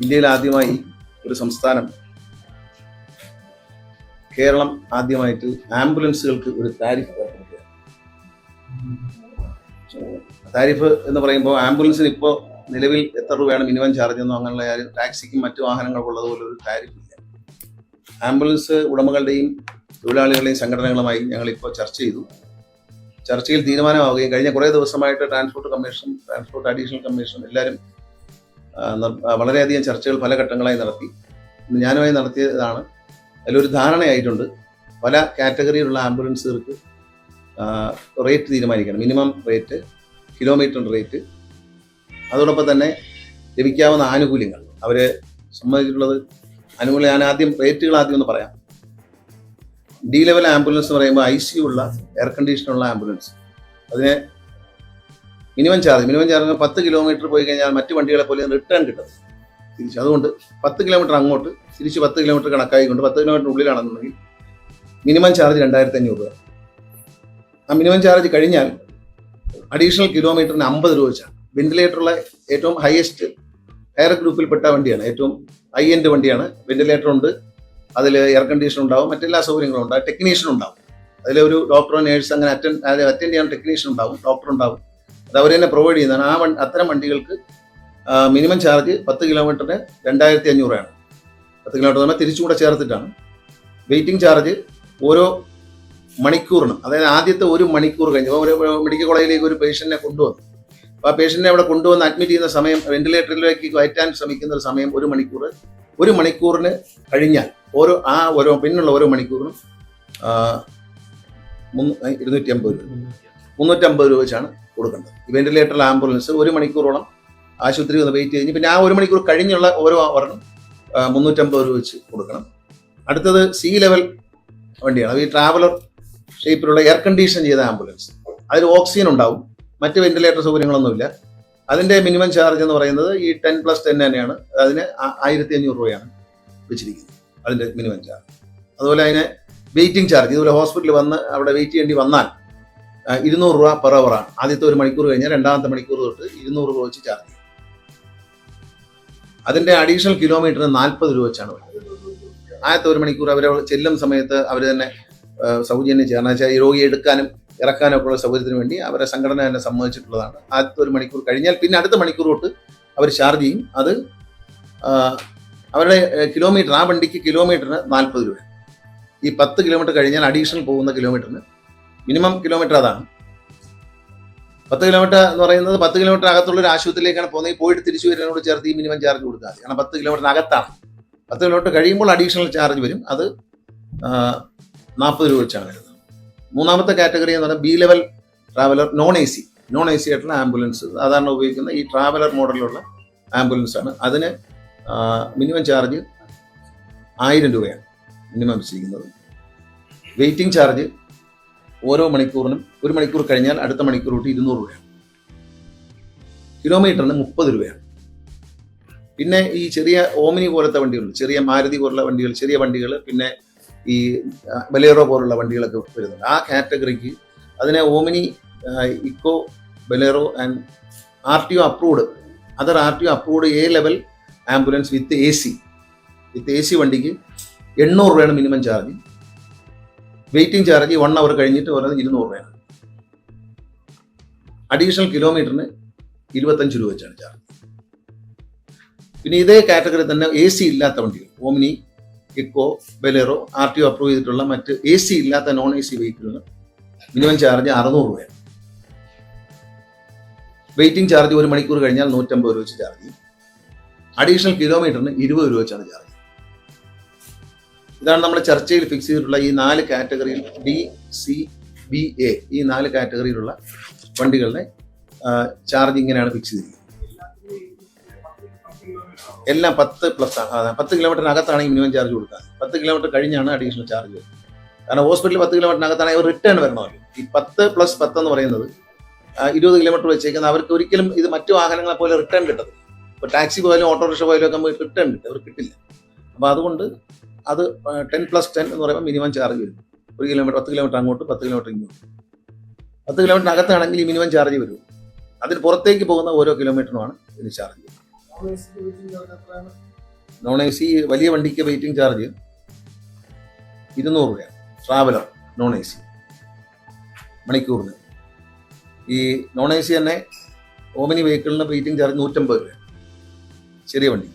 ഇന്ത്യയിൽ ആദ്യമായി ഒരു സംസ്ഥാനം കേരളം ആദ്യമായിട്ട് ആംബുലൻസുകൾക്ക് ഒരു താരിഫ് ഏർപ്പെടുത്തുക. താരിഫ് എന്ന് പറയുമ്പോൾ ആംബുലൻസിന് ഇപ്പോൾ നിലവിൽ എത്ര രൂപയാണ് മിനിമം ചാർജ് എന്നോ അങ്ങനെയുള്ള കാര്യം ടാക്സിക്കും മറ്റു വാഹനങ്ങൾക്കും ഉള്ളതുപോലെ ഒരു താരിഫ് ഇല്ല ആംബുലൻസ് ഉടമകളുടെയും തൊഴിലാളികളുടെയും സംഘടനകളുമായി ഞങ്ങളിപ്പോൾ ചർച്ച ചെയ്തു. ചർച്ചയിൽ തീരുമാനമാവുകയും കഴിഞ്ഞ കുറേ ദിവസമായിട്ട് transport commission transport additional commission എല്ലാവരും വളരെയധികം ചർച്ചകൾ പല ഘട്ടങ്ങളായി നടത്തി. ഞാനുമായി നടത്തിയതാണ്. അതിലൊരു ധാരണയായിട്ടുണ്ട്. പല കാറ്റഗറിയിലുള്ള ആംബുലൻസുകൾക്ക് റേറ്റ് തീരുമാനിക്കണം. Minimum rate kilometre rate. അതോടൊപ്പം തന്നെ ലഭിക്കാവുന്ന ആനുകൂല്യങ്ങൾ. അവർ സംബന്ധിച്ചിട്ടുള്ളത് ആനുകൂല്യം ഞാൻ ആദ്യം റേറ്റുകൾ ആദ്യം ഒന്ന് പറയാം. ഡി ലെവൽ ആംബുലൻസ് എന്ന് പറയുമ്പോൾ ഐ സി ഉള്ള എയർ കണ്ടീഷനുള്ള ആംബുലൻസ്. അതിന് മിനിമം ചാർജ് മിനിമം ചാർജ് പത്ത് കിലോമീറ്റർ പോയി കഴിഞ്ഞാൽ മറ്റു വണ്ടികളെ പോലെ റിട്ടേൺ കിട്ടും. തിരിച്ച് അതുകൊണ്ട് പത്ത് കിലോമീറ്റർ അങ്ങോട്ട് തിരിച്ച് പത്ത് കിലോമീറ്റർ കണക്കായിക്കൊണ്ട് പത്ത് കിലോമീറ്റർ ഉള്ളിലാണെന്നുണ്ടെങ്കിൽ മിനിമം ചാർജ് രണ്ടായിരത്തി അഞ്ഞൂറ് രൂപ. ആ മിനിമം ചാർജ് കഴിഞ്ഞാൽ അഡീഷണൽ കിലോമീറ്ററിന് അമ്പത് രൂപ വെച്ചാണ്. വെന്റിലേറ്ററുള്ള ഏറ്റവും ഹയസ്റ്റ് എയർ ഗ്രൂപ്പിൽപ്പെട്ട വണ്ടിയാണ്. ഏറ്റവും ഹൈ എൻഡ് വണ്ടിയാണ്. വെന്റിലേറ്റർ ഉണ്ട്. അതിൽ എയർ കണ്ടീഷൻ ഉണ്ടാവും. മറ്റെല്ലാ സൗകര്യങ്ങളും ഉണ്ടാവും. ടെക്നീഷ്യൻ ഉണ്ടാവും. അതിലൊരു ഡോക്ടറോ നേഴ്സ് അങ്ങനെ അറ്റൻഡ് അറ്റൻഡ് ചെയ്യാൻ ടെക്നീഷ്യൻ ഉണ്ടാവും. ഡോക്ടർ ഉണ്ടാവും. അത് അവർ തന്നെ പ്രൊവൈഡ് ചെയ്യുന്നതാണ്. ആ വണ്ടി അത്തരം വണ്ടികൾക്ക് മിനിമം ചാർജ് പത്ത് കിലോമീറ്ററിന് രണ്ടായിരത്തി അഞ്ഞൂറാണ് പത്ത് കിലോമീറ്റർ തന്നെ തിരിച്ചുകൂടെ ചേർത്തിട്ടാണ്. വെയിറ്റിംഗ് ചാർജ് ഓരോ മണിക്കൂറിനും അതായത് ആദ്യത്തെ ഒരു മണിക്കൂർ കഴിഞ്ഞ് ഒരു മെഡിക്കൽ കോളേജിലേക്ക് ഒരു പേഷ്യന്റിനെ കൊണ്ടുവന്നു. അപ്പോൾ ആ പേഷ്യന്റിനെ അവിടെ കൊണ്ടുവന്ന് അഡ്മിറ്റ് ചെയ്യുന്ന സമയം വെന്റിലേറ്ററിലേക്ക് കയറ്റാൻ ശ്രമിക്കുന്ന ഒരു സമയം ഒരു മണിക്കൂർ ഒരു മണിക്കൂറിന് കഴിഞ്ഞാൽ ഓരോ ആ ഓരോ പിന്നുള്ള ഓരോ മണിക്കൂറിനും ഇരുന്നൂറ്റി അമ്പത് രൂപ. മുന്നൂറ്റമ്പത് രൂപ വെച്ചാണ് കൊടുക്കേണ്ടത്. വെന്റിലേറ്ററിൽ ആംബുലൻസ് ഒരു മണിക്കൂറോളം ആശുപത്രി ഒന്ന് വെയിറ്റ് കഴിഞ്ഞ് പിന്നെ ആ ഒരു മണിക്കൂർ കഴിഞ്ഞുള്ള ഓരോ അവറിനും മുന്നൂറ്റമ്പത് രൂപ വെച്ച് കൊടുക്കണം. അടുത്തത് സി ലെവൽ വണ്ടിയാണ്. അത് ഈ ട്രാവലർ ഷേപ്പിലുള്ള എയർ കണ്ടീഷൻ ചെയ്ത ആംബുലൻസ് അതിൽ ഓക്സിജൻ ഉണ്ടാവും. മറ്റ് വെന്റിലേറ്റർ സൗകര്യങ്ങളൊന്നുമില്ല. അതിന്റെ മിനിമം ചാർജ് എന്ന് പറയുന്നത് ഈ ടെൻ പ്ലസ് ടെൻ തന്നെയാണ്. അതിന് ആയിരത്തി അഞ്ഞൂറ് രൂപയാണ് വെച്ചിരിക്കുന്നത്. അതിന്റെ മിനിമം ചാർജ് അതുപോലെ അതിന് വെയിറ്റിംഗ് ചാർജ് ഇതുപോലെ ഹോസ്പിറ്റലിൽ വന്ന് അവിടെ വെയിറ്റ് ചെയ്യേണ്ടി വന്നാൽ ഇരുന്നൂറ് രൂപ പെർ അവറാണ് ആദ്യത്തെ ഒരു മണിക്കൂർ കഴിഞ്ഞാൽ രണ്ടാമത്തെ മണിക്കൂർ തൊട്ട് ഇരുന്നൂറ് രൂപ വെച്ച് ചാർജ് ചെയ്യും. അതിന്റെ അഡീഷണൽ കിലോമീറ്ററിന് നാൽപ്പത് രൂപ വെച്ചാണ് ആദ്യത്തെ ഒരു മണിക്കൂർ അവർ ചെല്ലും സമയത്ത് അവർ തന്നെ സൗജന്യം ചെയ്യണം വെച്ചാൽ ഈ രോഗിയെ എടുക്കാനും ഇറക്കാനും ഒക്കെ ഉള്ള സൗകര്യത്തിന് വേണ്ടി അവരെ സംഘടന തന്നെ സമ്മതിച്ചിട്ടുള്ളതാണ്. ആദ്യത്തെ ഒരു മണിക്കൂർ കഴിഞ്ഞാൽ പിന്നെ അടുത്ത മണിക്കൂർ തൊട്ട് അവർ ചാർജ് ചെയ്യും. അത് അവരുടെ കിലോമീറ്റർ ആ വണ്ടിക്ക് കിലോമീറ്ററിന് നാൽപ്പത് രൂപ. ഈ പത്ത് കിലോമീറ്റർ കഴിഞ്ഞാൽ അഡീഷണൽ പോകുന്ന കിലോമീറ്ററിന് മിനിമം കിലോമീറ്റർ അതാണ്. പത്ത് കിലോമീറ്റർ എന്ന് പറയുന്നത് പത്ത് കിലോമീറ്റർ അകത്തുള്ള ഒരു ആശുപത്രിയിലേക്കാണ് പോകുന്നത്. പോയിട്ട് തിരിച്ചു വരുന്നതിനോട് ചേർത്ത് ഈ മിനിമം ചാർജ് കൊടുക്കുക കാരണം പത്ത് കിലോമീറ്റർ അകത്താണ്. പത്ത് കിലോമീറ്റർ കഴിയുമ്പോൾ അഡീഷണൽ ചാർജ് വരും. അത് നാൽപ്പത് രൂപ വെച്ചാണ് വരുന്നത്. മൂന്നാമത്തെ കാറ്റഗറി എന്ന് പറഞ്ഞാൽ B level traveller non A C non A C ആയിട്ടുള്ള ആംബുലൻസ്. സാധാരണ ഉപയോഗിക്കുന്ന ഈ ട്രാവലർ മോഡലിലുള്ള ആംബുലൻസ് ആണ്. അതിന് മിനിമം ചാർജ് ആയിരം രൂപയാണ് മിനിമം വെച്ചിരിക്കുന്നത്. വെയിറ്റിംഗ് ചാർജ് ഓരോ മണിക്കൂറിനും ഒരു മണിക്കൂർ കഴിഞ്ഞാൽ അടുത്ത മണിക്കൂർ തൊട്ട് ഇരുന്നൂറ് രൂപയാണ്. കിലോമീറ്ററിന് മുപ്പത് രൂപയാണ്. പിന്നെ ഈ ചെറിയ ഓമിനി പോലത്തെ വണ്ടികൾ ചെറിയ മാരുതി പോലുള്ള വണ്ടികൾ ചെറിയ വണ്ടികൾ പിന്നെ ഈ ബലേറോ പോലുള്ള വണ്ടികളൊക്കെ വരുന്നുണ്ട്. ആ കാറ്റഗറിക്ക് അതിനെ Omni Eeco Bolero and R T O approved other R T O approved A level ambulance with A C. With A C വണ്ടിക്ക് എണ്ണൂറ് രൂപയാണ് minimum charge. Waiting charge one hour കഴിഞ്ഞിട്ട് പറയുന്നത് ഇരുന്നൂറ് രൂപയാണ്. അഡീഷണൽ കിലോമീറ്ററിന് ഇരുപത്തഞ്ച് രൂപ വെച്ചാണ് ചാർജ്. പിന്നെ ഇതേ കാറ്റഗറി തന്നെ എ സി ഇല്ലാത്ത വണ്ടികൾ Omni Eeco Bolero R T O approve ചെയ്തിട്ടുള്ള മറ്റ് എ സി ഇല്ലാത്ത നോൺ എ സി വെഹിക്കിളിന് മിനിമം ചാർജ് അറുന്നൂറ് രൂപയാണ്. വെയിറ്റിംഗ് ചാർജ് ഒരു മണിക്കൂർ കഴിഞ്ഞാൽ നൂറ്റമ്പത് രൂപ വെച്ച് ചാർജ് ചെയ്യും. അഡീഷണൽ കിലോമീറ്ററിന് ഇരുപത് രൂപ വെച്ചാണ് ചാർജ് ഇതാണ് നമ്മൾ ചർച്ചയിൽ ഫിക്സ് ചെയ്തിട്ടുള്ള ഈ നാല് കാറ്റഗറിയിൽ ഡി സി ബി എ ഈ നാല് കാറ്റഗറിയിലുള്ള വണ്ടികളുടെ ചാർജ് ഇങ്ങനെയാണ് ഫിക്സ് ചെയ്തിരിക്കുന്നത്. എല്ലാം പത്ത് പ്ലസ് ആണ്. പത്ത് കിലോമീറ്ററിനകത്താണ് ഈ മിനിമം ചാർജ് കൊടുക്കുക. പത്ത് കിലോമീറ്റർ കഴിഞ്ഞാണ് അഡീഷണൽ ചാർജ് വരുന്നത്. കാരണം ഹോസ്പിറ്റലിൽ പത്ത് കിലോമീറ്ററിനകത്താണെങ്കിൽ റിട്ടേൺ വരണമല്ലോ ഈ പത്ത് പ്ലസ് പത്ത് എന്ന് പറയുന്നത് ഇരുപത് കിലോമീറ്റർ വെച്ചേക്കുന്ന അവർക്ക് ഒരിക്കലും ഇത് മറ്റു വാഹനങ്ങളെ പോലെ റിട്ടേൺ കിട്ടത്തില്ല. ഇപ്പോൾ ടാക്സി പോയാലും ഓട്ടോറിക്ഷ പോയാലും ഒക്കെ നമുക്ക് റിട്ടേൺ കിട്ടും. അവർ കിട്ടില്ല. അപ്പോൾ അതുകൊണ്ട് അത് ടെൻ പ്ലസ് ടെൻ എന്ന് പറയുമ്പോൾ മിനിമം ചാർജ് വരും. ഒരു കിലോമീറ്റർ പത്ത് കിലോമീറ്റർ അങ്ങോട്ട് പത്ത് കിലോമീറ്റർ ഇങ്ങോട്ട്. പത്ത് കിലോമീറ്റർ അകത്താണെങ്കിൽ മിനിമം ചാർജ് വരും. അതിന് പുറത്തേക്ക് പോകുന്ന ഓരോ കിലോമീറ്ററിനുമാണ് ഇതിന് ചാർജ് നോൺ എ സി വലിയ വണ്ടിക്ക് വെയിറ്റിംഗ് ചാർജ് ഇരുന്നൂറ് രൂപയാണ്. Traveller non A C. മണിക്കൂറിന്. ഈ നോൺ എ സി തന്നെ ഓമിനി വെഹിക്കിളിന് വെയിറ്റിംഗ് ചാർജ് നൂറ്റമ്പത് രൂപയാണ്. ചെറിയ വണ്ടി.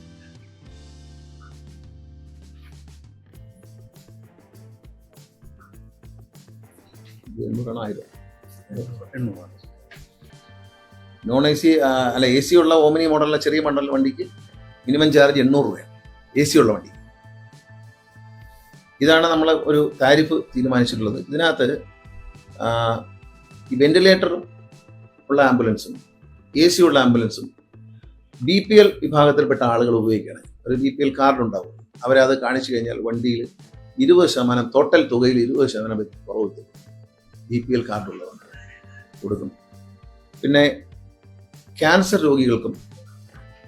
ഇത് എണ്ണൂറാണ്. നോൺ എ സി അല്ല എ സി ഉള്ള ഓമിനി മോഡലിലെ ചെറിയ മണ്ഡല വണ്ടിക്ക് മിനിമം ചാർജ് എണ്ണൂറ് രൂപയാണ്. എ സി ഉള്ള വണ്ടി. ഇതാണ് നമ്മൾ ഒരു താരിഫ് തീരുമാനിച്ചിട്ടുള്ളത്. ഇതിനകത്ത് ഈ വെന്റിലേറ്റർ ഉള്ള ആംബുലൻസും എ സി ഉള്ള ആംബുലൻസും ബി പി എൽ വിഭാഗത്തിൽപ്പെട്ട ആളുകൾ ഉപയോഗിക്കണം ഒരു ബി പി എൽ കാർഡ് ഉണ്ടാവും. അവരത് കാണിച്ചു കഴിഞ്ഞാൽ വണ്ടിയിൽ ഇരുപത് ശതമാനം ടോട്ടൽ തുകയിൽ ഇരുപത് ശതമാനം കുറവ് കിട്ടും. ബി പി എൽ കാർഡുള്ളവർക്ക് കൊടുക്കും. പിന്നെ ക്യാൻസർ രോഗികൾക്കും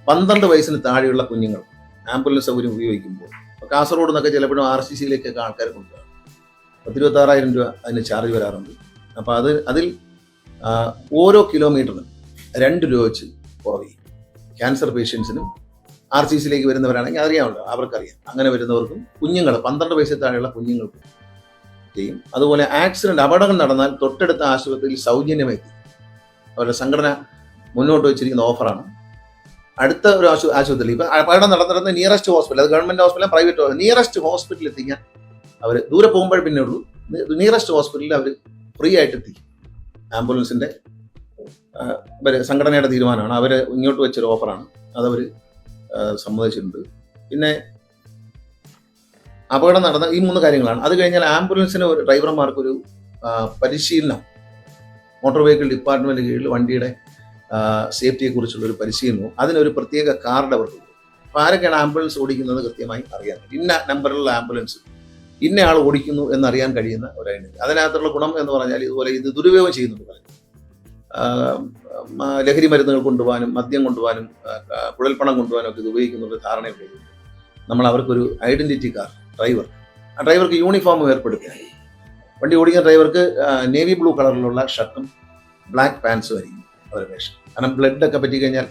പന്ത്രണ്ട് വയസ്സിന് താഴെയുള്ള കുഞ്ഞുങ്ങൾ ആംബുലൻസ് സൗകര്യം ഉപയോഗിക്കുമ്പോൾ ഇപ്പോൾ കാസർഗോഡ് നിന്നൊക്കെ ചിലപ്പോഴും ആർ സി സിയിലേക്കൊക്കെ ആൾക്കാർ കൊണ്ടുവരാം. പത്തിരുപത്താറായിരം രൂപ അതിന് ചാർജ് വരാറുണ്ട്. അപ്പോൾ അത് അതിൽ ഓരോ കിലോമീറ്ററിനും രണ്ട് രൂപ വെച്ച് കുറവ് ക്യാൻസർ പേഷ്യൻസിനും ആർ സി സിയിലേക്ക് വരുന്നവരാണെങ്കിൽ അറിയാമല്ലോ അവർക്കറിയാം. അങ്ങനെ വരുന്നവർക്കും കുഞ്ഞുങ്ങൾ പന്ത്രണ്ട് വയസ്സിൽ താഴെയുള്ള കുഞ്ഞുങ്ങൾക്കും ചെയ്യും. അതുപോലെ ആക്സിഡന്റ് അപകടങ്ങൾ നടന്നാൽ തൊട്ടടുത്ത ആശുപത്രിയിൽ സൗജന്യമായി എത്തിക്കും. അവരുടെ സംഘടന മുന്നോട്ട് വെച്ചിരിക്കുന്ന ഓഫറാണ് അടുത്ത ഒരു ആശു ആശുപത്രി. ഇപ്പം അപകടം നടന്നിരുന്ന നിയറസ്റ്റ് ഹോസ്പിറ്റൽ അത് government hospital private hospital nearest ഹോസ്പിറ്റലിൽ എത്തിക്കാൻ അവർ ദൂരെ പോകുമ്പോൾ പിന്നെ ഉള്ളൂ. നിയറസ്റ്റ് ഹോസ്പിറ്റലിൽ അവർ ഫ്രീ ആയിട്ട് എത്തിക്കും ആംബുലൻസിന്റെ സംഘടനയുടെ തീരുമാനമാണ്. അവർ ഇങ്ങോട്ട് വെച്ചൊരു ഓഫറാണ് അതവർ സമ്മതിച്ചിട്ടുണ്ട്. പിന്നെ അപകടം നടന്ന ഈ മൂന്ന് കാര്യങ്ങളാണ്. അത് കഴിഞ്ഞാൽ ആംബുലൻസിന് ഒരു ഡ്രൈവർമാർക്കൊരു പരിശീലനം മോട്ടോർ വെഹിക്കിൾ ഡിപ്പാർട്ട്മെന്റ് കീഴിൽ വണ്ടിയുടെ സേഫ്റ്റിയെക്കുറിച്ചുള്ള ഒരു പരിശീലനവും അതിനൊരു പ്രത്യേക കാർഡ് അവർക്ക് കൊടുക്കും. അപ്പോൾ ആരൊക്കെയാണ് ആംബുലൻസ് ഓടിക്കുന്നത് കൃത്യമായി അറിയാൻ ഇന്ന നമ്പറിലുള്ള ആംബുലൻസ് ഇന്ന ആൾ ഓടിക്കുന്നു എന്നറിയാൻ കഴിയുന്ന ഒരു അതിനകത്തുള്ള ഗുണം എന്ന് പറഞ്ഞാൽ ഇതുപോലെ ഇത് ദുരുപയോഗം ചെയ്യുന്നുണ്ട് ആ, ലഹരി മരുന്നുകൾ കൊണ്ടുപോകാനും മദ്യം കൊണ്ടുപോകാനും കുഴൽപ്പണം കൊണ്ടുപോകാനും ഒക്കെ ഇത് ഉപയോഗിക്കുന്ന ധാരണയുണ്ട്. നമ്മൾ അവർക്കൊരു ഐഡന്റിറ്റി കാർഡ് ഡ്രൈവർ. ആ ഡ്രൈവർക്ക് യൂണിഫോം ഏർപ്പെടുത്തുക വണ്ടി ഓടിക്കുന്ന ഡ്രൈവർക്ക് നേവി ബ്ലൂ കളറിലുള്ള ഷർട്ടും ബ്ലാക്ക് പാൻസും ആയിരിക്കും അവരുടെ വേഷം. കാരണം ബ്ലഡൊക്കെ പറ്റി കഴിഞ്ഞാൽ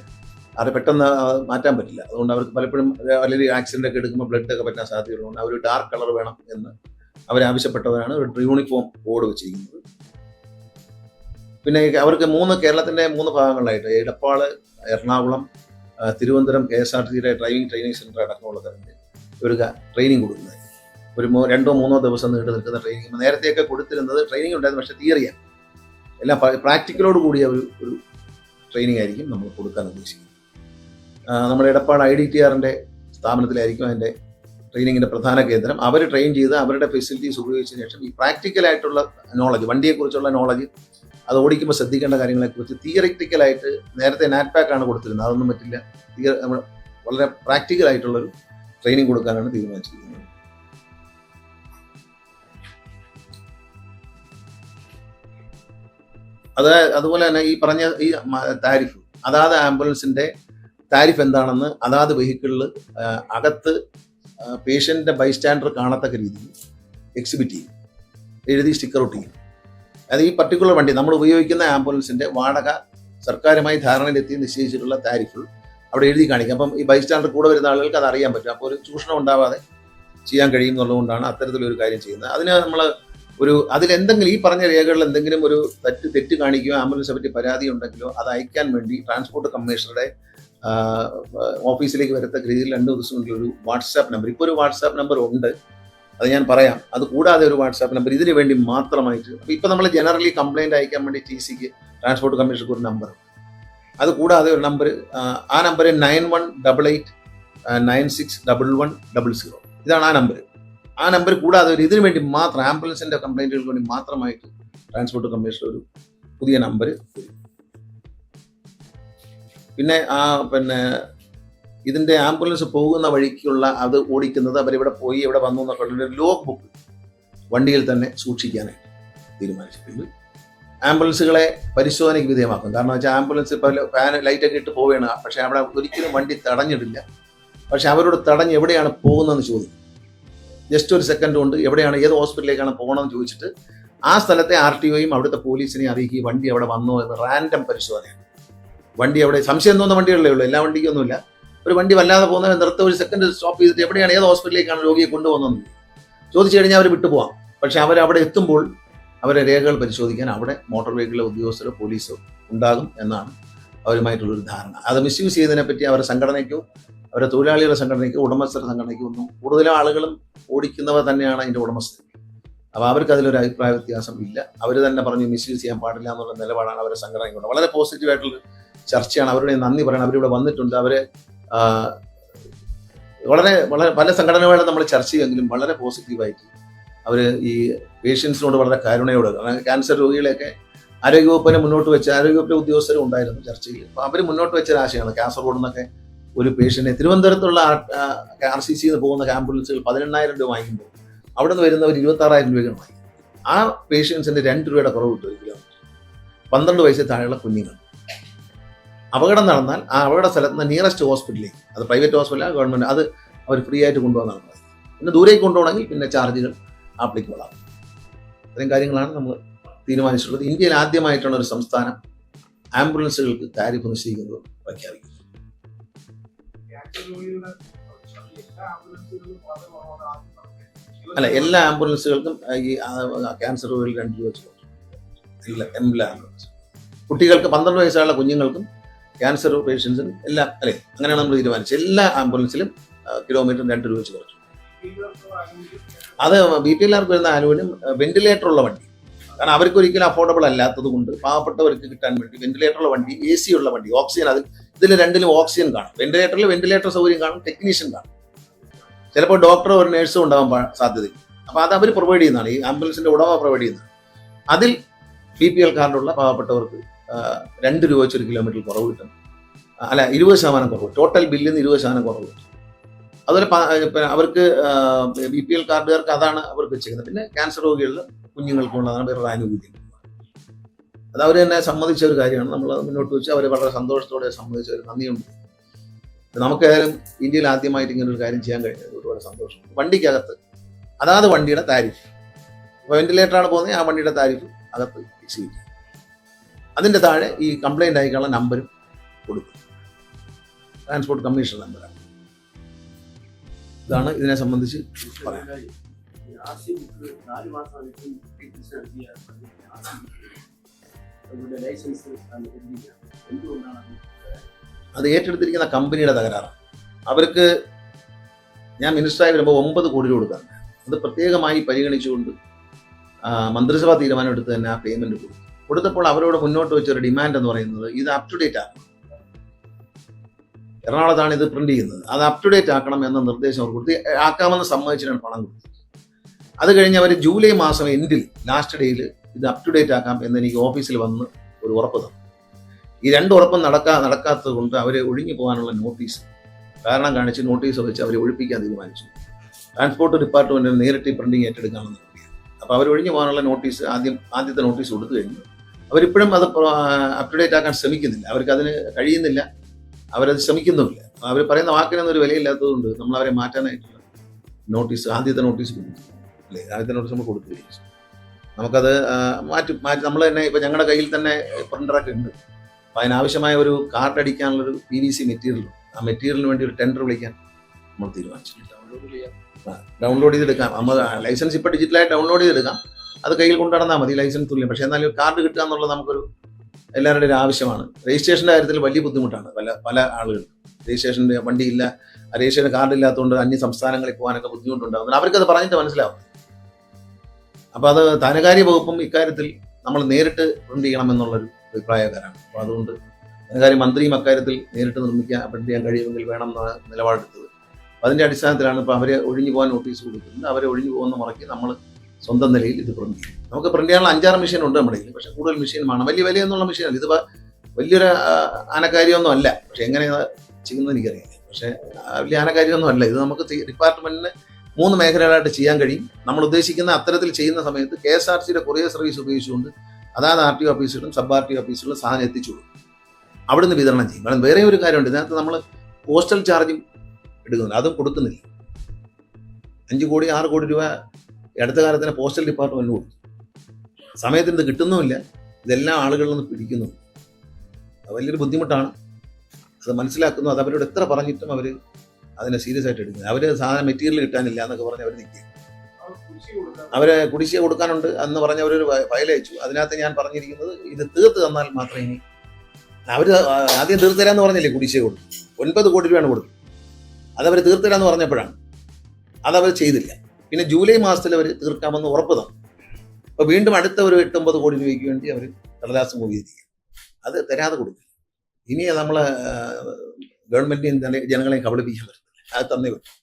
അത് പെട്ടെന്ന് മാറ്റാൻ പറ്റില്ല. അതുകൊണ്ട് അവർക്ക് പലപ്പോഴും വലിയ ആക്സിഡന്റ് ഒക്കെ എടുക്കുമ്പോൾ ബ്ലഡൊക്കെ പറ്റാൻ സാധ്യതയുള്ളതുകൊണ്ട് അവർ ഡാർക്ക് കളർ വേണം എന്ന് അവരാവശ്യപ്പെട്ടവരാണ് ഒരു യൂണിഫോം ബോർഡ് വെച്ചിരിക്കുന്നത്. പിന്നെ അവർക്ക് മൂന്ന് കേരളത്തിന്റെ മൂന്ന് ഭാഗങ്ങളിലായിട്ട് Edappal Ernakulam Thiruvananthapuram K S R T സിയുടെ ഡ്രൈവിംഗ് ട്രെയിനിങ് സെന്റർ അടക്കമുള്ള തരത്തിൽ ഒരു ട്രെയിനിങ് കൊടുക്കുന്നത്. ഒരു രണ്ടോ മൂന്നോ ദിവസം നീണ്ടു നിൽക്കുന്ന ട്രെയിനിങ് നേരത്തെയൊക്കെ കൊടുത്തിരുന്നത് ട്രെയിനിങ് ഉണ്ടായിരുന്നു. പക്ഷേ തിയറിയാണ് എല്ലാം പ്രാക്ടിക്കലോട് കൂടിയ ഒരു ഒരു ട്രെയിനിങ് ആയിരിക്കും നമ്മൾ കൊടുക്കാൻ ഉദ്ദേശിക്കുന്നത്. നമ്മുടെ എടപ്പാട് ഐ ഡി ടി ആറിന്റെ സ്ഥാപനത്തിലായിരിക്കും അതിന്റെ ട്രെയിനിങ്ങിന്റെ പ്രധാന കേന്ദ്രം. അവർ ട്രെയിൻ ചെയ്ത് അവരുടെ ഫെസിലിറ്റീസ് ഉപയോഗിച്ചതിന് ശേഷം ഈ പ്രാക്ടിക്കലായിട്ടുള്ള നോളജ് വണ്ടിയെക്കുറിച്ചുള്ള നോളജ് അത് ഓടിക്കുമ്പോൾ ശ്രദ്ധിക്കേണ്ട കാര്യങ്ങളെക്കുറിച്ച് തിയറിറ്റിക്കലായിട്ട് നേരത്തെ നാറ്റ്പാക്ക് ആണ് കൊടുത്തിരുന്നത്. അതൊന്നും പറ്റില്ല. തിയർ നമ്മൾ വളരെ പ്രാക്ടിക്കൽ ആയിട്ടുള്ളൊരു ട്രെയിനിങ് കൊടുക്കാനാണ് തീരുമാനിച്ചിരിക്കുന്നത്. അത് അതുപോലെ തന്നെ ഈ പറഞ്ഞ ഈ താരിഫ് അതാത് ആംബുലൻസിന്റെ താരിഫ് എന്താണെന്ന് അതാത് വെഹിക്കിളിൽ അകത്ത് പേഷ്യന്റിന്റെ ബൈസ്റ്റാൻഡർ കാണത്തക്ക രീതിയിൽ എക്സിബിറ്റ് ചെയ്യും. എഴുതി സ്റ്റിക്കർ ഔട്ട് ചെയ്യും. അത് ഈ പർട്ടിക്കുലർ വണ്ടി നമ്മൾ ഉപയോഗിക്കുന്ന ആംബുലൻസിന്റെ വാടക സർക്കാരുമായി ധാരണയിലെത്തി നിശ്ചയിച്ചിട്ടുള്ള താരിഫ് അവിടെ എഴുതി കാണിക്കും. അപ്പം ഈ ബൈസ്റ്റാൻഡർ കൂടെ വരുന്ന ആളുകൾക്ക് അത് അറിയാൻ പറ്റും. അപ്പോൾ ഒരു ചൂഷണം ഉണ്ടാവാതെ ചെയ്യാൻ കഴിയും എന്നുള്ളതുകൊണ്ടാണ് അത്തരത്തിലൊരു കാര്യം ചെയ്യുന്നത്. അതിന് നമ്മൾ ഒരു അതിലെന്തെങ്കിലും ഈ പറഞ്ഞ രേഖകളിൽ എന്തെങ്കിലും ഒരു തെറ്റ് തെറ്റ് കാണിക്കുകയോ ആംബുലൻസിനെ പറ്റി പരാതി ഉണ്ടെങ്കിലോ അത് അയക്കാൻ വേണ്ടി ട്രാൻസ്പോർട്ട് കമ്മീഷണറുടെ ഓഫീസിലേക്ക് വരത്തക്ക രീതിയിൽ രണ്ട് ദിവസമെങ്കിലും ഒരു വാട്സാപ്പ് നമ്പർ ഇപ്പോൾ ഒരു വാട്സാപ്പ് നമ്പർ ഉണ്ട്. അത് ഞാൻ പറയാം. അത് കൂടാതെ ഒരു വാട്സാപ്പ് നമ്പർ ഇതിനു വേണ്ടി മാത്രമായിട്ട് അപ്പോൾ ഇപ്പോൾ നമ്മൾ ജനറലി കംപ്ലയിന്റ് അയക്കാൻ വേണ്ടി ടി സിക്ക് ട്രാൻസ്പോർട്ട് കമ്മീഷണർക്ക് ഒരു നമ്പർ അത് കൂടാതെ ഒരു നമ്പർ ആ number nine one double eight nine six double one double zero. ഇതാണ് ആ നമ്പർ ആ നമ്പർ കൂടാതെ ഒരു ഇതിനു വേണ്ടി മാത്രം ആംബുലൻസിന്റെ കംപ്ലൈന്റുകൾക്ക് വേണ്ടി മാത്രമായിട്ട് ട്രാൻസ്പോർട്ട് കമ്മീഷണർ ഒരു പുതിയ നമ്പർ പിന്നെ ആ പിന്നെ ഇതിന്റെ ആംബുലൻസ് പോകുന്ന വഴിക്കുള്ള അത് ഓടിക്കുന്നത് അവരിവിടെ പോയി ഇവിടെ വന്നു എന്നൊക്കെ ഒരു ലോഗ് ബുക്ക് വണ്ടിയിൽ തന്നെ സൂക്ഷിക്കാനായിട്ട് തീരുമാനിച്ചിട്ടുണ്ട്. ആംബുലൻസുകളെ പരിശോധനയ്ക്ക് വിധേയമാക്കും. കാരണം വെച്ചാൽ ആംബുലൻസ് ഇപ്പോൾ ഫാൻ ലൈറ്റൊക്കെ ഇട്ട് പോവുകയാണ്. പക്ഷേ അവിടെ ഒരിക്കലും വണ്ടി തടഞ്ഞിട്ടില്ല പക്ഷെ അവരോട് തടഞ്ഞ് എവിടെയാണ് പോകുന്നതെന്ന് ചോദിക്കും. ജസ്റ്റ് ഒരു സെക്കൻഡ് കൊണ്ട് എവിടെയാണ് ഏത് ഹോസ്പിറ്റലിലേക്കാണ് പോകണമെന്ന് ചോദിച്ചിട്ട് ആ സ്ഥലത്തെ ആർ ടി ഒയും അവിടുത്തെ പോലീസിനെ അറിയിക്കുക വണ്ടി അവിടെ വന്നോ എന്ന് റാൻഡം പരിശോധനയാണ്. വണ്ടി അവിടെ സംശയം തോന്നുന്ന വണ്ടികളേ ഉള്ളൂ. എല്ലാ വണ്ടിക്കൊന്നുമില്ല. ഒരു വണ്ടി വല്ലാതെ പോകുന്നവരെ നിർത്ത ഒരു സെക്കൻഡ് സ്റ്റോപ്പ് ചെയ്തിട്ട് എവിടെയാണ് ഏത് ഹോസ്പിറ്റലിലേക്കാണ് രോഗിയെ കൊണ്ടുപോകുന്നത് ചോദിച്ചു കഴിഞ്ഞാൽ അവർ വിട്ടുപോകാം പക്ഷെ അവർ അവിടെ എത്തുമ്പോൾ അവരെ രേഖകൾ പരിശോധിക്കാൻ അവിടെ മോട്ടോർ വെഹിക്കിളിലെ ഉദ്യോഗസ്ഥരോ പോലീസോ ഉണ്ടാകും എന്നാണ് അവരുമായിട്ടുള്ളൊരു ധാരണ. അത് മിസ്യൂസ് ചെയ്തതിനെ പറ്റി അവരുടെ സംഘടനയ്ക്കോ അവരുടെ തൊഴിലാളികളുടെ സംഘടനയ്ക്കോ ഉടമസ്ഥരുടെ സംഘടനയ്ക്കോ ഒന്നും കൂടുതലും ആളുകളും ഓടിക്കുന്നവർ തന്നെയാണ് അതിന്റെ ഉടമസ്ഥർ അപ്പോൾ അവർക്ക് അതിലൊരു അഭിപ്രായ വ്യത്യാസം ഇല്ല. അവർ തന്നെ പറഞ്ഞു മിസ്യൂസ് ചെയ്യാൻ പാടില്ല എന്നുള്ള നിലപാടാണ് അവരുടെ സംഘടനയ്ക്കുള്ളത് വളരെ പോസിറ്റീവായിട്ടുള്ള ചർച്ചയാണ്. അവരുടെ നന്ദി പറയണം. അവരിവിടെ വന്നിട്ടുണ്ട്. അവരെ വളരെ വളരെ പല സംഘടനകളും നമ്മൾ ചർച്ച ചെയ്യുമെങ്കിലും വളരെ പോസിറ്റീവായിട്ട് അവർ ഈ പേഷ്യൻസിനോട് വളരെ കരുണയോട് കാരണം ക്യാൻസർ രോഗികളെയൊക്കെ ആരോഗ്യവകുപ്പിനെ മുന്നോട്ട് വെച്ച ആരോഗ്യവകുപ്പിലെ ഉദ്യോഗസ്ഥരും ഉണ്ടായിരുന്നു ചർച്ചയിൽ. അപ്പോൾ അവർ മുന്നോട്ട് വെച്ച ഒരാശയമാണ് കാസർഗോഡ് നിന്നൊക്കെ ഒരു പേഷ്യന്റിനെ തിരുവനന്തപുരത്തുള്ള ആർ സി സിന്ന് പോകുന്ന ആംബുലൻസുകൾ പതിനെണ്ണായിരം രൂപ വാങ്ങിക്കുമ്പോൾ അവിടെ നിന്ന് വരുന്നവർ ഇരുപത്താറായിരം രൂപയ്ക്കാണ് വാങ്ങി ആ പേഷ്യൻസിന്റെ രണ്ട് രൂപയുടെ കുറവ് കിട്ടും ഒരു കിലോമീറ്റർ പന്ത്രണ്ട് വയസ്സിൽ താഴെയുള്ള കുഞ്ഞുങ്ങൾ. അപകടം നടന്നാൽ ആ അപകട സ്ഥലത്ത് നിന്ന് നിയറസ്റ്റ് ഹോസ്പിറ്റലിലേക്ക് അത് പ്രൈവറ്റ് ഹോസ്പിറ്റലാണ് ഗവൺമെന്റ് അത് അവർ ഫ്രീ ആയിട്ട് കൊണ്ടുപോകാൻ നടന്നത് പിന്നെ ദൂരേക്ക് കൊണ്ടുപോകണമെങ്കിൽ പിന്നെ ചാർജുകൾ ആപ്ലിക്കബിൾ ആകും ഇത്രയും കാര്യങ്ങളാണ് നമ്മൾ തീരുമാനിച്ചിട്ടുള്ളത്. ഇന്ത്യയിൽ ആദ്യമായിട്ടാണ് ഒരു സംസ്ഥാനം ആംബുലൻസുകൾക്ക് താരിഫ് നിശ്ചയിക്കുന്നത് പ്രഖ്യാപിക്കുന്നത് അല്ല എല്ലാ ആംബുലൻസുകൾക്കും ഈ ക്യാൻസർ രോഗികൾ രണ്ട് രൂപ വെച്ച്. എല്ലാ എല്ലാ ആംബുലൻസ്. കുട്ടികൾക്ക് പന്ത്രണ്ട് വയസ്സുള്ള കുഞ്ഞുങ്ങൾക്കും ക്യാൻസർ പേഷ്യൻസിനും എല്ലാ അല്ലേ അങ്ങനെയാണ് നമ്മൾ തീരുമാനിച്ചത്. എല്ലാ ആംബുലൻസിലും കിലോമീറ്റർ രണ്ട് രൂപ വെച്ച് കുറച്ചു അത് ബി പി എല്ലാവർക്ക് വരുന്ന ആനുകൂല്യം വെന്റിലേറ്റർ ഉള്ള വണ്ടി. കാരണം അവർക്ക് ഒരിക്കലും അഫോർഡബിൾ അല്ലാത്തത് കൊണ്ട് പാവപ്പെട്ടവർക്ക് കിട്ടാൻ വേണ്ടി വെന്റിലേറ്റർ ഉള്ള വണ്ടി എ സി ഉള്ള വണ്ടി ഓക്സിജൻ അതിൽ ഇതിൽ രണ്ടിലും ഓക്സിജൻ കാണും. വെന്റിലേറ്ററിൽ വെന്റിലേറ്റർ സൗകര്യം കാണും ടെക്നീഷ്യൻ കാണും. ചിലപ്പോൾ ഡോക്ടറോ ഒരു നേഴ്സും ഉണ്ടാവാൻ സാധ്യത അപ്പോൾ അത് അവർ പ്രൊവൈഡ് ചെയ്യുന്നതാണ്. ഈ ആംബുലൻസിന്റെ ഉടമ പ്രൊവൈഡ് ചെയ്യുന്നത്. അതിൽ ബി പി എൽ കാർഡുള്ള പാവപ്പെട്ടവർക്ക് രണ്ട് രൂപ വെച്ച് ഒരു കിലോമീറ്റർ കുറവ് കിട്ടും അല്ല ഇരുപത് ശതമാനം കുറവ്. ടോട്ടൽ ബില്ലിൽ നിന്ന് ഇരുപത് ശതമാനം കുറവ് കിട്ടും അതുപോലെ അവർക്ക് ബി പി എൽ കാർഡുകാർക്ക് അതാണ് അവർക്ക് വെച്ചിരിക്കുന്നത് പിന്നെ ക്യാൻസർ രോഗികളിൽ കുഞ്ഞുങ്ങൾക്കുള്ളതാണ് വേറൊരു ആനുകൂല്യം. അത് അവർ തന്നെ സമ്മതിച്ച ഒരു കാര്യമാണ്. നമ്മൾ മുന്നോട്ട് വെച്ച് അവർ വളരെ സന്തോഷത്തോടെ സമ്മതിച്ച ഒരു നന്ദിയുണ്ട്. നമുക്ക് ഏതായാലും ഇന്ത്യയിൽ ആദ്യമായിട്ട് ഇങ്ങനെ ഒരു കാര്യം ചെയ്യാൻ കഴിഞ്ഞത് ഒരുപാട് സന്തോഷം വണ്ടിക്കകത്ത് അതാത് വണ്ടിയുടെ താരിഫ്. ഇപ്പോൾ വെന്റിലേറ്ററാണ് പോകുന്നത് ആ വണ്ടിയുടെ താരിഫ് അകത്ത് ഫിക്സ് ചെയ്യും. അതിന്റെ താഴെ ഈ കംപ്ലൈന്റ് ആയിക്കാനുള്ള നമ്പരും കൊടുക്കും. ട്രാൻസ്പോർട്ട് കമ്മീഷൻ നമ്പറാണ് ഇതാണ് ഇതിനെ സംബന്ധിച്ച് പറയാം. അത് ഏറ്റെടുത്തിരിക്കുന്ന കമ്പനിയുടെ തകരാറാണ് അവർക്ക് ഞാൻ മിനിസ്റ്ററായി വരുമ്പോൾ ഒമ്പത് കോടി രൂപ കൊടുക്കാൻ അത് പ്രത്യേകമായി പരിഗണിച്ചുകൊണ്ട് മന്ത്രിസഭാ തീരുമാനം എടുത്ത് തന്നെ ആ പേയ്മെന്റ് കൊടുത്തു. കൊടുത്തപ്പോൾ അവരോട് മുന്നോട്ട് വെച്ച ഒരു ഡിമാൻഡ് എന്ന് പറയുന്നത് ഇത് അപ് ടു ഡേറ്റ് ആക്കണം എറണാകുളത്താണ് ഇത് പ്രിന്റ് ചെയ്യുന്നത്. അത് അപ് ടു ഡേറ്റ് ആക്കണം എന്ന നിർദ്ദേശം അവർ കൊടുത്ത്. ആക്കാമെന്ന് സമ്മതിച്ചിട്ടാണ് പണം കൊടുത്തത്. അത് കഴിഞ്ഞ് അവർ ജൂലൈ മാസം എൻഡിൽ ലാസ്റ്റ് ഡേയിൽ ഇത് അപ് ടു ഡേറ്റ് ആക്കാം എന്ന് എനിക്ക് ഓഫീസിൽ വന്ന് ഒരു ഉറപ്പ് തന്നു. ഈ രണ്ട് ഉറപ്പും നടക്കാ നടക്കാത്തത് കൊണ്ട് അവരെ ഒഴിഞ്ഞു പോകാനുള്ള നോട്ടീസ് കാരണം കാണിച്ച് നോട്ടീസ് വെച്ച് അവരെ ഒഴിപ്പിക്കാൻ തീരുമാനിച്ചു. ട്രാൻസ്പോർട്ട് ഡിപ്പാർട്ട്മെന്റിന് നേരിട്ട് പ്രിന്റിംഗ് ഏറ്റെടുക്കാമെന്ന് അപ്പോൾ അവർ ഒഴിഞ്ഞു പോകാനുള്ള നോട്ടീസ് ആദ്യം ആദ്യത്തെ നോട്ടീസ് കൊടുത്തു കഴിഞ്ഞു. അവരിപ്പോഴും അത് അപ്ഡേറ്റ് ആക്കാൻ ശ്രമിക്കുന്നില്ല. അവർക്ക് അതിന് കഴിയുന്നില്ല. അവരത് ശ്രമിക്കുന്നുമില്ല. അവർ പറയുന്ന വാക്കിനൊന്നും ഒരു വിലയില്ലാത്തതുകൊണ്ട് നമ്മൾ അവരെ മാറ്റാനായിട്ടുള്ള നോട്ടീസ് ആദ്യത്തെ നോട്ടീസ് കൊടുക്കും. അല്ലേ? ആദ്യത്തെ നോട്ടീസ് നമ്മൾ കഴിഞ്ഞു നമുക്കത് മാറ്റി മാറ്റി നമ്മൾ തന്നെ ഇപ്പം ഞങ്ങളുടെ കയ്യിൽ തന്നെ പ്രിന്ററൊക്കെ ഉണ്ട്. അപ്പം അതിനാവശ്യമായ ഒരു കാർഡ് അടിക്കാനുള്ളൊരു പി വി സി മെറ്റീരിയൽ ആ മെറ്റീരിയലിന് വേണ്ടി ഒരു ടെൻഡർ വിളിക്കാൻ നമ്മൾ തീരുമാനിച്ചു ഡൗൺലോഡ് ചെയ്തെടുക്കാം. നമ്മൾ ലൈസൻസ് ഇപ്പോൾ ഡിജിറ്റലായി ഡൗൺലോഡ് ചെയ്തെടുക്കാം. അത് കയ്യിൽ കൊണ്ടുനടന്നാൽ മതി ലൈസൻസ് തുല്യം. പക്ഷേ എന്നാലും കാർഡ് കിട്ടുക എന്നുള്ളത് നമുക്കൊരു എല്ലാവരുടെയും ആവശ്യമാണ്. രജിസ്ട്രേഷന്റെ കാര്യത്തിൽ വലിയ ബുദ്ധിമുട്ടാണ്. പല പല ആളുകൾ രജിസ്ട്രേഷന്റെ വണ്ടിയില്ല രജിസ്ട്രേഷൻ കാർഡ് ഇല്ലാത്തതുകൊണ്ട് അന്യ സംസ്ഥാനങ്ങളിൽ പോകാനൊക്കെ ബുദ്ധിമുട്ടുണ്ടാകുന്നത് അവർക്കത് പറഞ്ഞിട്ട് മനസ്സിലാവും. അപ്പോൾ അത് ധനകാര്യ വകുപ്പും ഇക്കാര്യത്തിൽ നമ്മൾ നേരിട്ട് പ്രിന്റ് ചെയ്യണമെന്നുള്ളൊരു അഭിപ്രായക്കാരാണ്. അപ്പോൾ അതുകൊണ്ട് ധനകാര്യ മന്ത്രിയും അക്കാര്യത്തിൽ നേരിട്ട് നിർമ്മിക്കാൻ പ്രിന്റ് ചെയ്യാൻ കഴിയുമെങ്കിൽ വേണം എന്ന നിലപാടെടുത്തത് അതിന്റെ അടിസ്ഥാനത്തിലാണ് ഇപ്പോൾ അവരെ ഒഴിഞ്ഞു പോകാൻ നോട്ടീസ് കൊടുക്കുന്നത് അവരെ ഒഴിഞ്ഞു പോകുന്ന മുറയ്ക്ക് നമ്മൾ സ്വന്തം നിലയിൽ ഇത് പ്രിന്റ് ചെയ്യും. നമുക്ക് പ്രിന്റ് ചെയ്യാനുള്ള അഞ്ചാറ് മെഷീൻ ഉണ്ട് നമ്മുടെ കയ്യിൽ. പക്ഷേ കൂടുതൽ മെഷീൻ വേണം. വലിയ വലിയ എന്നുള്ള മെഷീൻ അല്ല. ഇത് വലിയൊരു ആനക്കാരിയൊന്നും അല്ല. പക്ഷെ എങ്ങനെ ചെയ്യുന്നത് എനിക്കറിയില്ല. പക്ഷേ വലിയ ആനക്കാര്യമൊന്നും അല്ല. ഇത് നമുക്ക് ഡിപ്പാർട്ട്മെന്റിന് മൂന്ന് മേഖലകളായിട്ട് ചെയ്യാൻ കഴിയും. നമ്മൾ ഉദ്ദേശിക്കുന്ന അത്തരത്തിൽ ചെയ്യുന്ന സമയത്ത് കെ എസ് ആർ സിയുടെ കൊറിയർ സർവീസ് ഉപയോഗിച്ചുകൊണ്ട് അതാത് ആർ ടി ഓഫീസുകളും സബ് ആർ ടി ഓഫീസുകളും സാധനം എത്തിച്ചു കൊടുക്കും. അവിടുന്ന് വിതരണം ചെയ്യും. കാരണം വേറെ ഒരു കാര്യമുണ്ട്. ഇതിനകത്ത് നമ്മൾ പോസ്റ്റൽ ചാർജും എടുക്കുന്നില്ല. അതും കൊടുക്കുന്നില്ല. അഞ്ച് കോടി ആറ് കോടി രൂപ അടുത്ത കാലത്തിന് പോസ്റ്റൽ ഡിപ്പാർട്ട്മെന്റ് കൊടുത്തു. സമയത്തിന് ഇത് കിട്ടുന്നുമില്ല. ഇതെല്ലാം ആളുകളിൽ നിന്ന് പിടിക്കുന്നു. വലിയൊരു ബുദ്ധിമുട്ടാണ്. അത് മനസ്സിലാക്കുന്നു. അത് അവരോട് എത്ര പറഞ്ഞിട്ടും അവർ അതിനെ സീരിയസ് ആയിട്ട് എടുക്കുന്നത് അവർ സാധാരണ മെറ്റീരിയൽ കിട്ടാനില്ല എന്നൊക്കെ പറഞ്ഞ് അവർ നിൽക്കുക അവർ കുടിശ്ശിക കൊടുക്കാനുണ്ട് എന്ന് പറഞ്ഞ് അവരൊരു ഫയൽ അയച്ചു. അതിനകത്ത് ഞാൻ പറഞ്ഞിരിക്കുന്നത് ഇത് തീർത്ത് തന്നാൽ മാത്രമേ ഇനി അവർ ആദ്യം തീർത്ത് തരാന്ന് പറഞ്ഞില്ലേ കുടിശ്ശിക കൊടുത്തു? ഒൻപത് കോടി രൂപയാണ് കൊടുത്തത്. അതവർ തീർത്ത് തരാന്ന് പറഞ്ഞപ്പോഴാണ്. അതവർ ചെയ്തില്ല. പിന്നെ ജൂലൈ മാസത്തിൽ അവർ തീർക്കാമെന്ന് ഉറപ്പ് തന്നു അപ്പൊ വീണ്ടും അടുത്ത ഒരു എട്ടൊമ്പത് കോടി രൂപയ്ക്ക് വേണ്ടി അവർ കടലാസ് മൂവ് അത് തരാതെ കൊടുക്കും ഇനി നമ്മളെ ഗവൺമെന്റിനെയും ജനങ്ങളെയും കബളിപ്പിക്കാൻ പറ്റത്തില്ല. അത് തന്നേ പറ്റും.